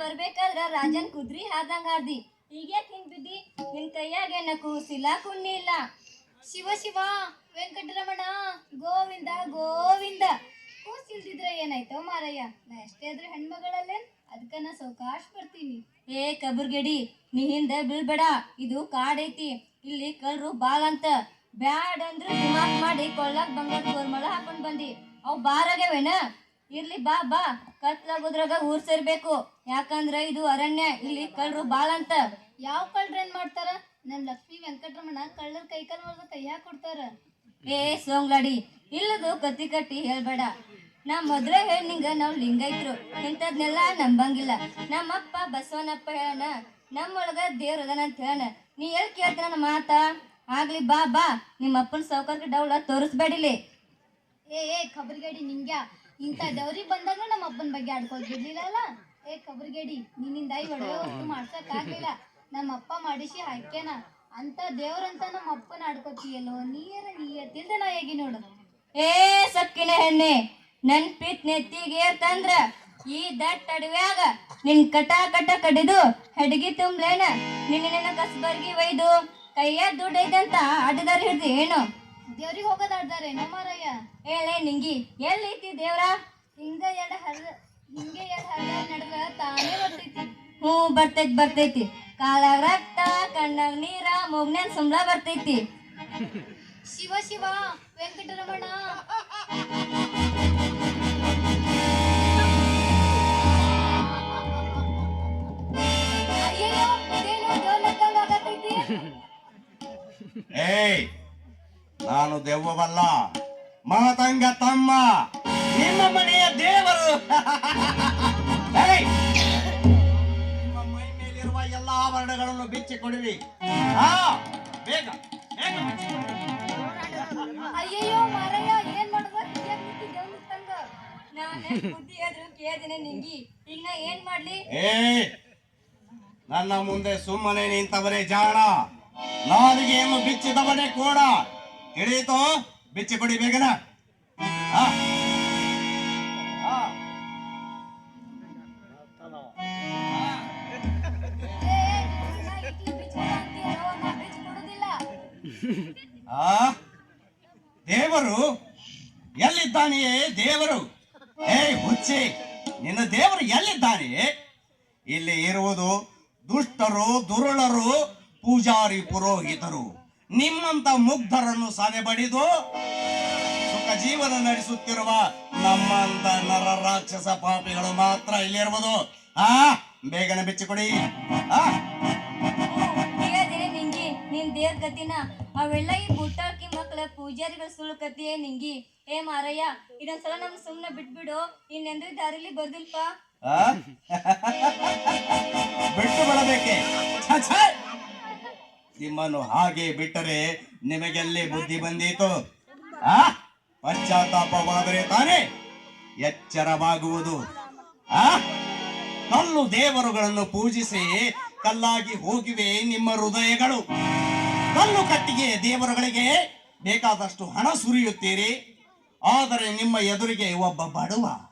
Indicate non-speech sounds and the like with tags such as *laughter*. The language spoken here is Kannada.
ಬರ್ಬೇಕಾದ್ರ ರಾಜನ್ ಕುದ್ರಿ ಹಾದಂಗ ಆಡ್ದಿ ಈಗ್ಯಾಕ್ ಹಿಂಗ್ ಬಿದ್ದಿ ನಿನ್ ಕೈಯಾಗ ಏನ ಕೂಸಿಲ್ಲ ಕುಣ್ಣಿ ಇಲ್ಲ. ಶಿವ ಶಿವ, ವೆಂಕಟರಮಣ, ಗೋವಿಂದ ಗೋವಿಂದ. ಕೂಸಿಲ್ದಿದ್ರೆ ಏನಾಯ್ತೋ ಮಾರಯ್ಯ. ನಾ ಎಷ್ಟೇ ಆದ್ರೆ ಹೆಣ್ಮಗಳಲ್ಲೇನ್ ಅದಕ್ಕ ನಾ ಸೌಕಾಶ್ ಬರ್ತೀನಿ. ಏ ಕಬರ್ಗಡಿ ನೀ ಹಿಂದೆ ಬೀಳ್ಬೇಡ. ಇದು ಕಾಡೈತಿ. ಇಲ್ಲಿ ಕಳ್ರು ಬಾಗಂತ ಬ್ಯಾಡ್ ಅಂದ್ರೆ ಮಾಡಿ ಕೊಳ್ಳಾಕ್ ಬಂಗಾರ ಕೋರ್ಮಳ ಹಾಕೊಂಡ್ ಬಂದಿ. ಅವ್ ಬಾರಾಗ್ಯಾವೇನ ಇರ್ಲಿ ಬಾ ಬಾ. ಕತ್ಲಾಗೋದ್ರಾಗ ಊರ್ ಸೇರ್ಬೇಕು. ಯಾಕಂದ್ರ ಇದು ಅರಣ್ಯ. ಇಲ್ಲಿ ಕಳ್ರು ಬಾಳ ಅಂತ. ಯಾವ ಕಳ್ರ ಏನ್ ಮಾಡ್ತಾರ? ನಮ್ ಲಕ್ಷ್ಮಿ ವೆಂಕಟರಮಣ ಕಳ್ಳರ ಕೈ ಕಾಲ್ ಮುರಿದ ಕೈ ಕೊಡ್ತಾರ. ಏ ಸೋಂಗ್ಲಾಡಿ. ಇಲ್ಲದು ಕತ್ತಿ ಕಟ್ಟಿ ಹೇಳ್ಬೇಡ. ನಾ ಮೊದ್ಲೇ ಹೇಳಿ ನಿಂಗ ನಾವ್ ಲಿಂಗೈತ್ರು. ಇಂಥದ್ನೆಲ್ಲ ನಂಬಂಗಿಲ್ಲ. ನಮ್ಮಪ್ಪ ಬಸವನಪ್ಪ ಹೇಳಣ ನಮ್ಮೊಳಗ ದೇವ್ರ ಅದಾನ ಅಂತ ಹೇಳಣ ನೀ ಎಲ್ ಕೇಳ್ತಾನ ನನ್ನ ಮಾತ? ಆಗ್ಲಿ ಬಾ ಬಾ. ನಿಮ್ಮ ಅಪ್ಪನ ಸೌಕರ್ಯ ಡೌಲ ತೋರಿಸ್ಬೇಡಿಲಿ. ಏ ಏ ಖಬರ್ಗಡಿ ನಿಂಗ್ಯಾ. ಇಂಥ ದೌರಿ ಬಂದಾಗ ನಮ್ಮ ಅಪ್ಪನ ಬಗ್ಗೆ ಆಡ್ಕೋದ್ ಬಿಡ್ಲಿಲ್ಲ ಏ ಖಬರ್ಗೇಡಿ ನಿನ್ನಿಂದ ಈ ಒಡವೆ ಒಟ್ಟು ಮಾಡ್ಸಕ್ ಆಗ್ಲಿಲ್ಲ. ನಮ್ಮ ಅಪ್ಪ ಮಾಡಿಸಿ ಹಾಕ್ಯನ. ಅಂತ ದೇವ್ರಂತ ನಮ್ಮ ಅಪ್ಪನ ಆಡ್ಕೊತೀಯಲ್ಲೋ? ನೀರ ನೀಯ ನಾ ಹೇಗೆ ನೋಡು? ಏ ಸಕ್ಕಿನ ಹೆಣ್ಣೆ ನನ್ ಪಿತ್ ನೆತ್ತಿಗೆ ತಂದ್ರ ಈ ದಟ್ಟ ಅಡವ್ಯಾಗ ನಿನ್ ಕಟ ಕಟ ಕಡಿದು ಹೆಡ್ಗಿ ತುಂಬ್ಲೇನ? ನಿನ್ನ ಕಸ್ಬರ್ಗಿ ಒಯ್ದು ಕೈಯ ದುಡ್ಡು ಐತಂತ ಅಡ್ಡದಾರ ಹಿಡ್ದು ಏನು? ದೇವ್ರಿಗೆ ಹೋಗೋದಾಡ್ದಾರೆ ನಮ್ಮರಯ್ಯ ಹೇಳೇ ನಿಂಗಿ ಎಲ್ಲೈತಿ ದೇವ್ರ? ಹಿಂಗ ಎಡ ಹರ ಹಿಂಗೆ ಎಡ ಹರ ನಡೆದ್ರ ತಾನೇ ಬರ್ತೈತಿ ಹ್ಞೂ ಬರ್ತೈತಿ ಬರ್ತೈತಿ. ಕಾಲಾಗ ರಕ್ತ ಕಣ್ಣಾಗ ನೀರ ಮೂಗ್ನ್ಯಾನ್ ಸಂಬಳ ಬರ್ತೈತಿ. ಶಿವ ಶಿವ ವೆಂಕಟರಮಣ. Hey! ಏಯ್ ನಾನು ದೆವ್ವವಲ್ಲ. ಮಾತಂಗ ತಮ್ಮ. ನಿಮ್ಮ ಮನೆಯ ದೇವರು! *laughs* ನಿಮ್ಮ ಮೈ ಮೇಲಿರುವ ಎಲ್ಲಾ ಆಭರಣಗಳನ್ನು ಬಿಚ್ಚಿ ಕೊಡಿರಿ ಬೇಗ ಬೇಗ ಅಯ್ಯಯ್ಯೋ ಮಾರಯ್ಯ ಏನ್ ಮಾಡ್ಲಿ? ನನ್ನ ಮುಂದೆ ಸುಮ್ಮನೆ ನಿಂತವರೇ ಜಾಣ. ನಾಲಿಗೆಯನ್ನು ಬಿಚ್ಚಿದವನೇ ಕೂಡ. ತಿಳಿಯಿತೋ ಬಿಚ್ಚಿ ಕೊಡಿ ಬೇಗನ. ಆ. ದೇವರು ಎಲ್ಲಿದ್ದಾನೆಯೇ ದೇವರು? ಏ ಹುಚ್ಚಿ, ನಿನ್ನ ದೇವರು ಎಲ್ಲಿದ್ದಾನೆ ಇಲ್ಲಿ ಇರುವುದು ದುಷ್ಟರು, ದುರುಳರು, ಪೂಜಾರಿ ಪುರೋಹಿತರು. ನಿಮ್ಮಂತ ಮುಗ್ಧರನ್ನು ಸದೆ ಬಡಿದು ಸುಖ ಜೀವನ ನಡೆಸುತ್ತಿರುವ ನಮ್ಮಂತ ನರ ರಾಕ್ಷಸ ಪಾಪಿಗಳು ಮಾತ್ರ ಇಲ್ಲಿರುವುದು. ಆ ಬೇಗನೆ ಬಿಚ್ಚಿಕೊಡಿ. ಆ. ನಿಂಗಿ ನಿನ್ ದೇವ್ರ ಗತಿನ ಅವೆಲ್ಲ ಈ ಬುಟ್ಟಾಕಿ ಮಕ್ಕಳ ಪೂಜಾರಿಗಳ ಸುಳ್ಳು ನಿಂಗಿ. ಏ ಮಾರಯ್ಯ ಇದೊಂದ್ಸಲ ನಮ್ ಸುಮ್ನೆ ಬಿಟ್ಬಿಡು. ಇನ್ನೆಂದ್ರೆ ದಾರಿಲಿ ಬರ್ದಿಲ್ಪ? ನಿಮ್ಮನ್ನು ಹಾಗೆ ಬಿಟ್ಟರೆ ನಿಮಗೆಲ್ಲಿ ಬುದ್ಧಿ ಬಂದೀತು? ಆ? ಪಶ್ಚಾತ್ತಾಪವಾದರೆ ತಾನೇ ಎಚ್ಚರವಾಗುವುದು. ಆ? ಕಲ್ಲು ದೇವರುಗಳನ್ನು ಪೂಜಿಸಿ ಕಲ್ಲಾಗಿ ಹೋಗಿವೆ ನಿಮ್ಮ ಹೃದಯಗಳು. ಕಲ್ಲು ಕಟ್ಟಿಗೆ ದೇವರುಗಳಿಗೆ ಬೇಕಾದಷ್ಟು ಹಣ ಸುರಿಯುತ್ತೀರಿ. ಆದರೆ ನಿಮ್ಮ ಎದುರಿಗೆ ಒಬ್ಬ ಬಡವ.